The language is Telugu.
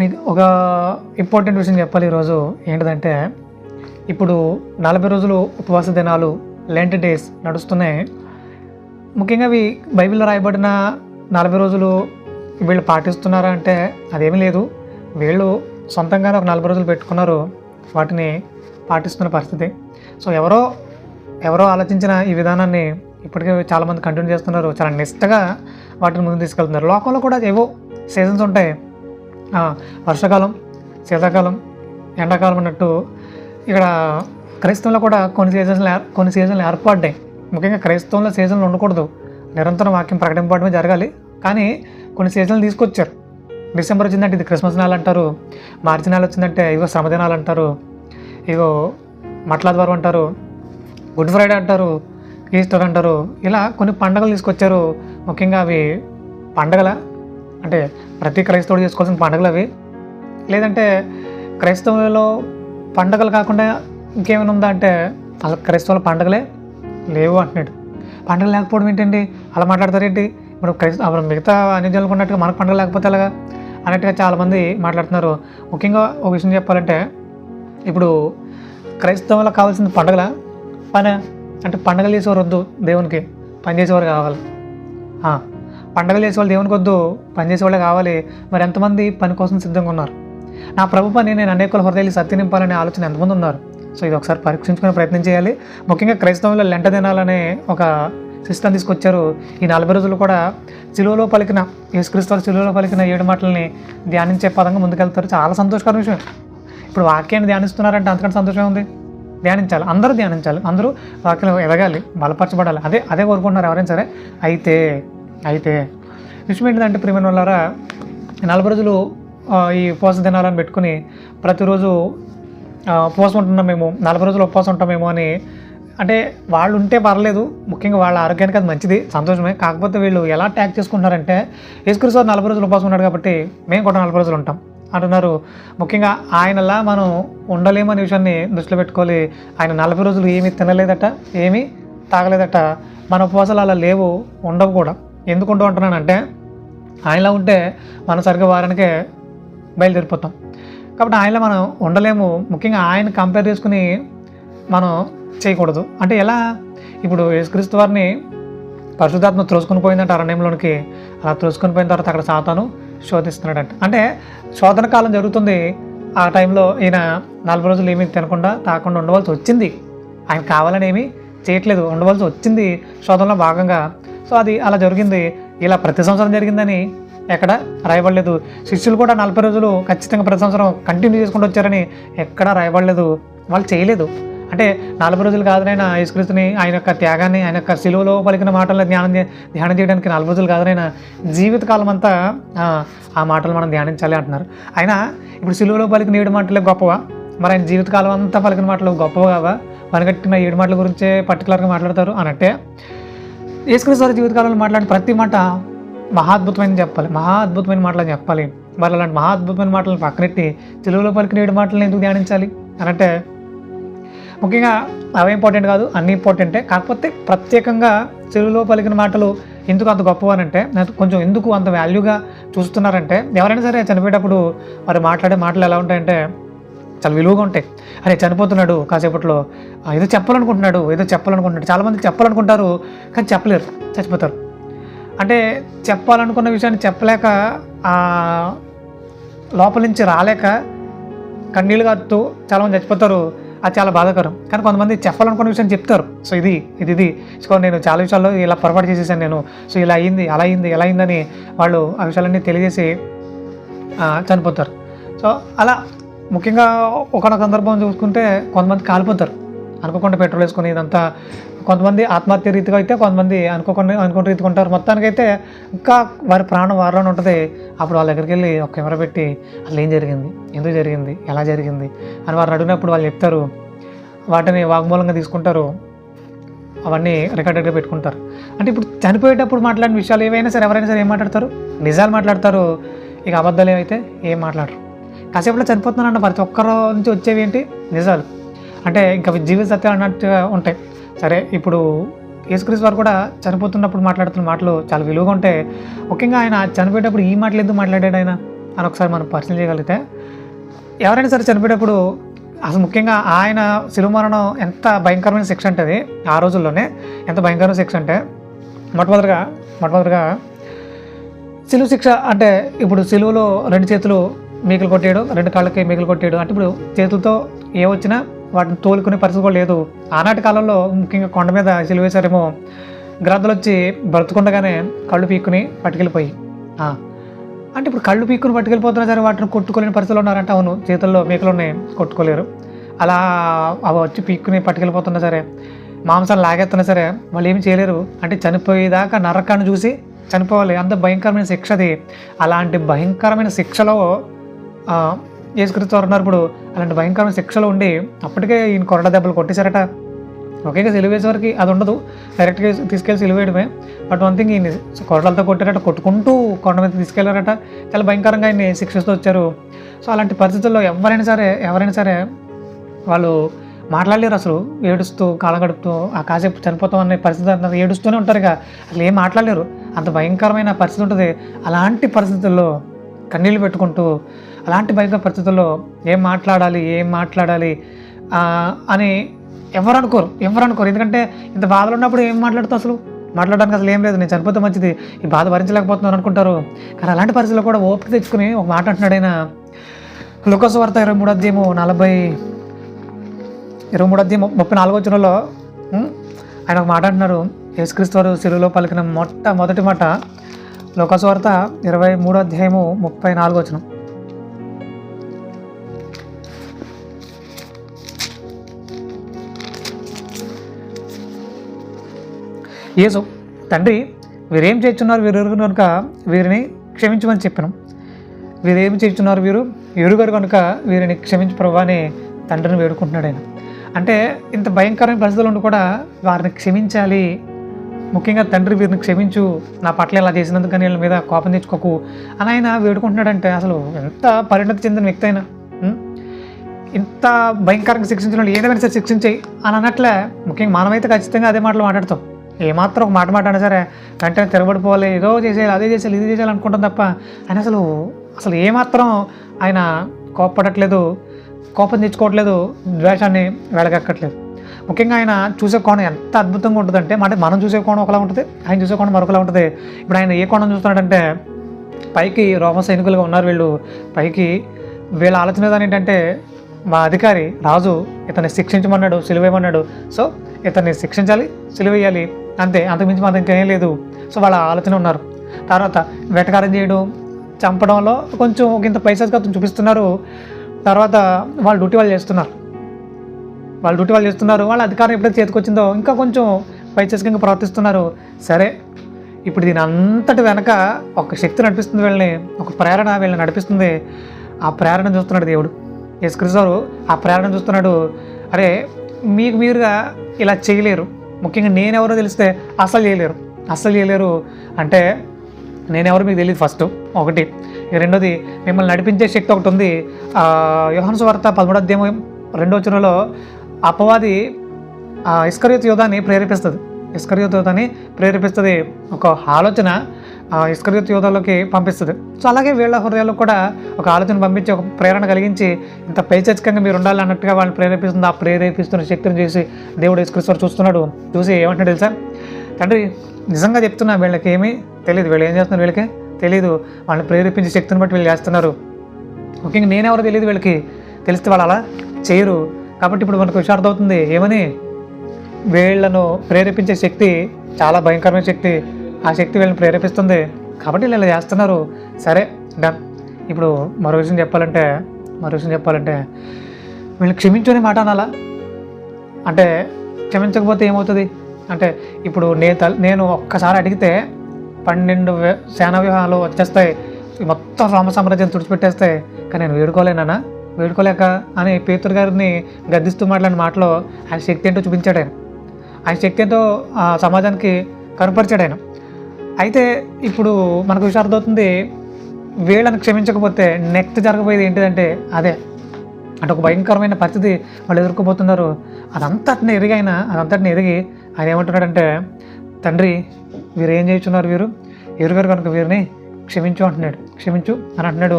మీకు ఒక ఇంపార్టెంట్ విషయం చెప్పాలి ఈరోజు. ఏంటిదంటే ఇప్పుడు నలభై రోజులు ఉపవాస దినాలు లెంట్ డేస్ నడుస్తున్నాయి. ముఖ్యంగా అవి బైబిల్లో రాయబడిన నలభై రోజులు వీళ్ళు పాటిస్తున్నారా అంటే అదేమీ లేదు. వీళ్ళు సొంతంగానే ఒక నలభై రోజులు పెట్టుకున్నారు. వాటిని పాటిస్తున్న పరిస్థితి. సో ఎవరో ఎవరో ఆలోచించిన ఈ విధానాన్ని ఇప్పటికే చాలామంది కంటిన్యూ చేస్తున్నారు. చాలా నిష్టగా వాటిని ముందు తీసుకెళ్తున్నారు. లోకంలో కూడా ఏవో సీజన్స్ ఉంటాయి. వర్షాకాలం శీతాకాలం ఎండాకాలం అన్నట్టు ఇక్కడ క్రైస్తవంలో కూడా కొన్ని సీజన్లు కొన్ని సీజన్లు ఏర్పడ్డాయి. ముఖ్యంగా క్రైస్తవంలో సీజన్లు ఉండకూడదు. నిరంతరం వాక్యం ప్రకటింపడమే జరగాలి. కానీ కొన్ని సీజన్లు తీసుకొచ్చారు. డిసెంబర్ వచ్చిందంటే ఇది క్రిస్మస్ నెల అంటారు. మార్చి నెల వచ్చిందంటే ఇగో శ్రమదినాలు అంటారు. ఇగో మట్లాద్వారం అంటారు. గుడ్ ఫ్రైడే అంటారు. ఈస్టర్ అంటారు. ఇలా కొన్ని పండుగలు తీసుకొచ్చారు. ముఖ్యంగా అవి పండగల అంటే ప్రతి క్రైస్తవుడు చేసుకోవాల్సిన పండుగలు అవి. లేదంటే క్రైస్తవులలో పండగలు కాకుండా ఇంకేమైనా ఉందా అంటే అసలు క్రైస్తవుల పండుగలే లేవు అంటున్నాడు. పండుగలు లేకపోవడం ఏంటండి? అలా మాట్లాడతారేంటి ఇప్పుడు క్రైస్త అప్పుడు మిగతా అన్ని జనులకు ఉన్నట్టుగా మనకు పండుగ లేకపోతే ఎలాగా? అన్నట్టుగా చాలామంది మాట్లాడుతున్నారు. ముఖ్యంగా ఒక విషయం చెప్పాలంటే ఇప్పుడు క్రైస్తవులకు కావాల్సిన పండుగల? పని అంటే పండగలు చేసేవారు వద్దు దేవునికి. పని చేసేవారు కావాలి. పండగలు చేసేవాళ్ళు దేవునికి వద్దు పని చేసేవాళ్ళే కావాలి. మరి ఎంతమంది పని కోసం సిద్ధంగా ఉన్నారు? నా ప్రభు పని నేను అనేకుల హృదయాలు సత్య నింపాలనే ఆలోచన ఎంతమంది ఉన్నారు? సో ఇది ఒకసారి పరీక్షించుకునే ప్రయత్నం చేయాలి. ముఖ్యంగా క్రైస్తవంలో లెంట దినాలనే ఒక సిస్టమ్ తీసుకొచ్చారు. ఈ నలభై రోజులు కూడా చిలువలో పలికిన యేసుక్రీస్తు చిలువలో పలికిన ఏడు మాటలని ధ్యానించే పదంగా ముందుకెళ్తారు. చాలా సంతోషకర విషయం. ఇప్పుడు వాక్యాన్ని ధ్యానిస్తున్నారంటే అంతకంటే సంతోషం ఉంది ధ్యానించాలి. అందరూ ధ్యానించాలి. అందరూ వాక్యం ఎదగాలి బలపరచబడాలి. అదే అదే కోరుకుంటున్నారు ఎవరైనా సరే. అయితే అయితే విషయం ఏంటంటే ప్రేమ వాళ్ళారా నలభై రోజులు ఈ ఉపవాస దినాలను పెట్టుకుని ప్రతిరోజు ఉపవాసం ఉంటున్నాం మేము. నలభై రోజులు ఉపవాసం ఉంటామేమో అని. అంటే వాళ్ళు ఉంటే పర్లేదు ముఖ్యంగా వాళ్ళ ఆరోగ్యానికి అది మంచిది సంతోషమే. కాకపోతే వీళ్ళు ఎలా ట్యాక్ చేసుకుంటున్నారంటే యేసుక్రీస్తు నలభై రోజులు ఉపవాసం ఉన్నాడు కాబట్టి మేము కూడా నలభై రోజులు ఉంటాం అంటున్నారు. ముఖ్యంగా ఆయనలా మనం ఉండలేమనే విషయాన్ని దృష్టిలో పెట్టుకోవాలి. ఆయన నలభై రోజులు ఏమీ తినలేదట ఏమీ తాగలేదట. మన ఉపవాసాలు అలా లేవు ఉండవు కూడా. ఎందుకుంటూ ఉంటున్నానంటే ఆయనలా ఉంటే మనం సరిగ్గా వారానికే బయలుదేరిపోతాం. కాబట్టి ఆయనలో మనం ఉండలేము. ముఖ్యంగా ఆయన కంపేర్ చేసుకుని మనం చేయకూడదు. అంటే ఎలా? ఇప్పుడు యేసుక్రీస్తు వారిని పరిశుద్ధాత్మ త్రోసుకుని పోయిందంట అరణ్యంలోనికి అలా త్రోసుకుని పోయిన తర్వాత అక్కడ సాతాను శోధిస్తున్నాడంట. అంటే శోధన కాలం జరుగుతుంది. ఆ టైంలో ఈయన నలభై రోజులు ఏమీ తినకుండా తాకుండా ఉండవలసి వచ్చింది. ఆయన కావాలని ఏమీ చేయట్లేదు. ఉండవలసి వచ్చింది. శోధనలో భాగంగా సో అది అలా జరిగింది. ఇలా ప్రతి సంవత్సరం జరిగిందని ఎక్కడ రాయబడలేదు. శిష్యులు కూడా నలభై రోజులు ఖచ్చితంగా ప్రతి సంవత్సరం కంటిన్యూ చేసుకుంటూ వచ్చారని ఎక్కడా రాయబడలేదు. వాళ్ళు చేయలేదు. అంటే నలభై రోజులు కాదనైనా యేసుక్రీస్తుని ఆయన యొక్క త్యాగాన్ని ఆయన యొక్క సిలువలో పలికిన మాటలను ధ్యానం ధ్యానం చేయడానికి నలభై రోజులు కాదనైనా జీవితకాలం అంతా ఆ, మాటలు మనం ధ్యానించాలి అంటున్నారు. అయినా ఇప్పుడు సిలువలో పలికిన ఏడు మాటలే గొప్పవా? మరి ఆయన జీవితకాలం అంతా పలికిన మాటలు గొప్పవా కావా? పనిగట్టిన ఏడు మాటల గురించే పర్టికులర్గా మాట్లాడతారు అన్నట్టే యేసుక్రీస్తు జీవితకాలంలో మాట్లాడిన ప్రతి మాట మహా అద్భుతమైన చెప్పాలి. మహా అద్భుతమైన మాటలు అని చెప్పాలి. మరి అలాంటి మహా అద్భుతమైన మాటలను పక్కనెట్టి తెలుగులో పలికిన ఏడు మాటలను ఎందుకు ధ్యానించాలి? అని అంటే ముఖ్యంగా అవి ఇంపార్టెంట్ కాదు అన్నీ ఇంపార్టెంటే. కాకపోతే ప్రత్యేకంగా తెలుగులో పలికిన మాటలు ఎందుకు అంత గొప్పవారంటే నాకు కొంచెం ఎందుకు అంత వాల్యూగా చూస్తున్నారంటే ఎవరైనా సరే చనిపోయేటప్పుడు వారు మాట్లాడే మాటలు ఎలా ఉంటాయంటే చాలా విలువగా ఉంటాయి. అరే చనిపోతున్నాడు కాసేపట్లో ఏదో చెప్పాలనుకుంటున్నాడు ఏదో చెప్పాలనుకుంటున్నాడు. చాలామంది చెప్పాలనుకుంటారు కానీ చెప్పలేరు చచ్చిపోతారు. అంటే చెప్పాలనుకున్న విషయాన్ని చెప్పలేక లోపల నుంచి రాలేక కన్నీళ్ళు కాస్తూ చాలామంది చచ్చిపోతారు. అది చాలా బాధాకరం. కానీ కొంతమంది చెప్పాలనుకున్న విషయం చెప్తారు. సో ఇది ఇది ఇది. సో నేను చాలా విషయాల్లో ఇలా పొరపాటు చేసేసాను నేను. సో ఇలా అయింది అలా అయింది ఎలా అయిందని వాళ్ళు ఆ విషయాలన్నీ తెలియజేసి చనిపోతారు. సో అలా ముఖ్యంగా ఒకనొక సందర్భం చూసుకుంటే కొంతమంది కాలిపోతారు. అనుకోకుండా పెట్రోల్ వేసుకుని ఇదంతా కొంతమంది ఆత్మహత్య రీతిగా అయితే కొంతమంది అనుకోకుండా అనుకున్న రీతిగా ఉంటారు. మొత్తానికైతే ఇంకా వారి ప్రాణం వారిలోనే ఉంటుంది. అప్పుడు వాళ్ళ దగ్గరికి వెళ్ళి ఒక కెమెరా పెట్టి అసలు ఏం జరిగింది? ఎందుకు జరిగింది? ఎలా జరిగింది? అని వారు అడిగినప్పుడు వాళ్ళు చెప్తారు. వాటిని వాగ్మూలంగా తీసుకుంటారు. అవన్నీ రికార్డెడ్గా పెట్టుకుంటారు. అంటే ఇప్పుడు చనిపోయేటప్పుడు మాట్లాడిన విషయాలు ఏవైనా సరే ఎవరైనా సరే ఏం మాట్లాడతారు? నిజాలు మాట్లాడతారు. ఇక అబద్ధాలు ఏమైతే ఏం మాట్లాడరు. కాసేపులో చనిపోతున్నారన్న ప్రతి ఒక్కరు నుంచి వచ్చేవి ఏంటి? నిజాలు. అంటే ఇంకా జీవిత సత్యం అన్నట్టుగా ఉంటాయి. సరే ఇప్పుడు యేసుక్రీస్తు వారు కూడా చనిపోతున్నప్పుడు మాట్లాడుతున్న మాటలు చాలా విలువగా ఉంటాయి ముఖ్యంగా ఆయన చనిపోయేటప్పుడు ఈ మాటలు ఎందుకు మాట్లాడాడు ఆయన? అని ఒకసారి మనం పరిశీలన చేయగలిగితే ఎవరైనా సరే చనిపోయేటప్పుడు అసలు ముఖ్యంగా ఆయన శిలువ మరణం ఎంత భయంకరమైన శిక్ష అంటే అది ఆ రోజుల్లోనే ఎంత భయంకరమైన శిక్ష అంటే మొట్టమొదటిగా మొట్టమొదటిగా సిలువ శిక్ష అంటే ఇప్పుడు సిలువలో రెండు చేతులు మేకలు కొట్టేయడం రెండు కాళ్ళకి మేకలు కొట్టేయడం. అంటే ఇప్పుడు చేతులతో ఏ వచ్చినా వాటిని తోలుకునే పరిస్థితి కూడా లేదు. ఆనాటి కాలంలో ముఖ్యంగా కొండ మీద సిలువ వేశారేమో. గ్రద్దలు వచ్చి బ్రతుకుండగానే కళ్ళు పీక్కుని పట్టుకెళ్ళిపోయి. అంటే ఇప్పుడు కళ్ళు పీక్కుని పట్టుకెళ్ళిపోతున్నా సరే వాటిని కొట్టుకోలేని పరిస్థితులు ఉన్నారంటే అవును చేతుల్లో మేకలు కొట్టుకోలేరు. అలా అవి వచ్చి పీక్కుని పట్టుకెళ్ళిపోతున్నా సరే మాంసాలు లాగేస్తున్నా సరే వాళ్ళు ఏమి చేయలేరు. అంటే చనిపోయేదాకా నరకాన్ని చూసి చనిపోవాలి. అంత భయంకరమైన శిక్ష అది. అలాంటి భయంకరమైన శిక్షలో యేసుక్రీస్తు వారు ఉన్నారు. ఇప్పుడు అలాంటి భయంకరమైన శిక్షలు ఉండి అప్పటికే ఈయన కొరడ దెబ్బలు కొట్టేశారట. ఒకేగా సిలివేసే వరకు అది ఉండదు. డైరెక్ట్గా తీసుకెళ్ళి సిలువేయడమే. బట్ వన్ థింగ్ ఈయన కొరడలతో కొట్టారట కొట్టుకుంటూ కొండ మీద తీసుకెళ్ళారట. చాలా భయంకరంగా ఆయన్ని శిక్షిస్తూ వచ్చారు. సో అలాంటి పరిస్థితుల్లో ఎవరైనా సరే ఎవరైనా సరే వాళ్ళు మాట్లాడలేరు అసలు. ఏడుస్తూ కాలం గడుపుతూ ఆ కాసేపు చనిపోతాం అనే పరిస్థితి అంతా ఏడుస్తూనే ఉంటారు ఇక. అసలు ఏం మాట్లాడలేరు. అంత భయంకరమైన పరిస్థితి ఉంటుంది. అలాంటి పరిస్థితుల్లో కన్నీళ్ళు పెట్టుకుంటూ అలాంటి భయంకర పరిస్థితుల్లో ఏం మాట్లాడాలి ఏం మాట్లాడాలి అని ఎవరు అనుకోరు ఎవరు అనుకోరు. ఎందుకంటే ఇంత బాధలు ఉన్నప్పుడు ఏం మాట్లాడుతావు అసలు? మాట్లాడడానికి అసలు ఏం లేదు నేను చనిపోతే మంచిది ఈ బాధ భరించలేకపోతున్నాను అనుకుంటారు. కానీ అలాంటి పరిస్థితుల్లో కూడా ఓపిక తెచ్చుకుని ఒక మాట అంటున్నాడు ఆయన. లుకస్ వార్త ఇరవై మూడు అధ్యయము నలభై ఇరవై మూడు అధ్యాయం ముప్పై నాలుగో చిన్నలో ఆయన ఒక మాట అంటున్నారు యేసుక్రీస్తు వారు సిలువలో పలికిన మొట్ట మొదటి మాట లోకస్వార్త ఇరవై మూడో అధ్యాయము ముప్పై నాలుగో వచనం. యేసు తండ్రి వీరేం చేస్తున్నారు వీరు ఎరుగు కనుక వీరిని క్షమించమని చెప్పాను. వీరేం చేస్తున్నారు వీరు? ఎరుగరు కనుక వీరిని క్షమించు ప్రభా అని తండ్రిని వేడుకుంటున్నాడు ఆయన అంటే ఇంత భయంకరమైన పరిస్థితులు ఉండి కూడా వారిని క్షమించాలి. ముఖ్యంగా తండ్రి వీరిని క్షమించు నా పట్ల ఇలా చేసినందుకు కానీ వీళ్ళ మీద కోపం తెచ్చుకోకు అని ఆయన వేడుకుంటున్నాడంటే అసలు ఎంత పరిణతి చెందిన వ్యక్తి అయినా ఇంత భయంకరంగా శిక్షించిన వాళ్ళు ఏదైనా సరే శిక్షించాయి అని అన్నట్లే ముఖ్యంగా మనమైతే ఖచ్చితంగా అదే మాటలు మాట్లాడతాం. ఏమాత్రం ఒక మాట మాట సరే వెంటనే తిరగబడిపోవాలి. ఏదో చేసేయాలి అదే చేసేయాలి ఇది చేసేయాలి అనుకుంటాం తప్ప ఆయన అసలు అసలు ఏమాత్రం ఆయన కోపపడట్లేదు కోపం తెచ్చుకోవట్లేదు ద్వేషాన్ని వెళ్ళగక్కట్లేదు ముఖ్యంగా ఆయన చూసే కోణం ఎంత అద్భుతంగా ఉంటుందంటే అంటే మనం చూసే కోణం ఒకలా ఉంటుంది ఆయన చూసే కోణం మరొకలా ఉంటుంది. ఇప్పుడు ఆయన ఏ కోణం చూస్తున్నాడంటే పైకి రోమ సైనికులుగా ఉన్నారు వీళ్ళు. పైకి వీళ్ళ ఆలోచన విధానం ఏంటంటే మా అధికారి రాజు ఇతన్ని శిక్షించమన్నాడు సిలువేయమన్నాడు. సో ఇతన్ని శిక్షించాలి సిలువేయాలి. అంతే అంతకుమించి మాత్రం ఇంకేం లేదు. సో వాళ్ళ ఆలోచన ఉన్నారు. తర్వాత వెటకారం చేయడం చంపడంలో కొంచెం ఇంత పైసా చూపిస్తున్నారు. తర్వాత వాళ్ళు డ్యూటీ వాళ్ళు చేస్తున్నారు. వాళ్ళు డ్యూటీ వాళ్ళు చేస్తున్నారు. వాళ్ళ అధికారం ఎప్పుడైతే చేతికొచ్చిందో ఇంకా కొంచెం పైచేసకంగా ప్రవర్తిస్తున్నారు. సరే ఇప్పుడు దీని అంతటి వెనక ఒక శక్తి నడిపిస్తుంది వీళ్ళని ఒక ప్రేరణ వీళ్ళని నడిపిస్తుంది. ఆ ప్రేరణ చూస్తున్నాడు దేవుడు. యేసుక్రీస్తు ఆ ప్రేరణ చూస్తున్నాడు. అరే మీకు మీరుగా ఇలా చేయలేరు. ముఖ్యంగా నేనెవరో తెలిస్తే అసలు చేయలేరు. అస్సలు చేయలేరు అంటే నేనెవరో మీకు తెలియదు ఫస్ట్ ఒకటి. రెండోది మిమ్మల్ని నడిపించే శక్తి ఒకటి ఉంది. యోహన్స్ వార్త పదమూడు అధ్యాయం రెండో చిన్నలో అపవాది ఆ యోధాన్ని ప్రేరేపిస్తుంది. ఇస్కరియోత్ యోధాన్ని ప్రేరేపిస్తుంది. ఒక ఆలోచన ఇస్కరియోత్ యోధాలోకి పంపిస్తుంది. సో అలాగే వీళ్ళ హృదయాల్లో కూడా ఒక ఆలోచన పంపించి ఒక ప్రేరణ కలిగించి ఇంత పైచచ్చికంగా మీరు ఉండాలి అన్నట్టుగా వాళ్ళని ప్రేరేపిస్తుంది ఆ ప్రేరేపిస్తున్న శక్తిని చేసి దేవుడు ఇస్కరిస్తూ చూస్తున్నాడు. చూసి ఏమంటున్నాడు తెలుసా? తండ్రి నిజంగా చెప్తున్నా వీళ్ళకి ఏమీ తెలియదు వీళ్ళు ఏం చేస్తున్నారు వీళ్ళకి? తెలియదు వాళ్ళని ప్రేరేపించే శక్తిని బట్టి వీళ్ళు చేస్తున్నారు. ముఖ్యంగా నేనెవరో తెలియదు వీళ్ళకి. తెలిస్తే వాళ్ళు అలా చేయరు. కాబట్టి ఇప్పుడు మనకు విషార్థం అవుతుంది ఏమని? వీళ్ళను ప్రేరేపించే శక్తి చాలా భయంకరమైన శక్తి. ఆ శక్తి వీళ్ళని ప్రేరేపిస్తుంది. కాబట్టి వీళ్ళు ఇలా చేస్తున్నారు. సరే డన్ ఇప్పుడు మరో విషయం చెప్పాలంటే మరో విషయం చెప్పాలంటే వీళ్ళు క్షమించుకునే మాట అనాలా? అంటే క్షమించకపోతే ఏమవుతుంది? అంటే ఇప్పుడు నే తల్ నేను ఒక్కసారి అడిగితే పన్నెండు సేనా వ్యూహాలు వచ్చేస్తాయి. మొత్తం రామ సామ్రాజ్యం తుడిచిపెట్టేస్తాయి. కానీ నేను వేడుకోలేనా వేడుకోలేక అని పేతురు గారిని గద్దిస్తూ మాట్లాడిన మాటలో ఆయన శక్తి ఏంటో చూపించాడు ఆయన. ఆయన శక్తి ఏంటో ఆ సమాజానికి కనపరిచాడు ఆయన. అయితే ఇప్పుడు మనకు విషయం అర్థమవుతుంది వీళ్ళని క్షమించకపోతే నెక్స్ట్ జరగబోయేది ఏంటిదంటే అదే. అంటే ఒక భయంకరమైన పరిస్థితి వాళ్ళు ఎదుర్కోబోతున్నారు. అదంతటిని ఎరిగి ఆయన అదంతటిని ఎరిగి ఆయన ఏమంటున్నాడంటే తండ్రి వీరు ఏం చేస్తున్నారు వీరు? ఎరుగారు కనుక వీరిని క్షమించు అంటున్నాడు. క్షమించు అని అంటున్నాడు.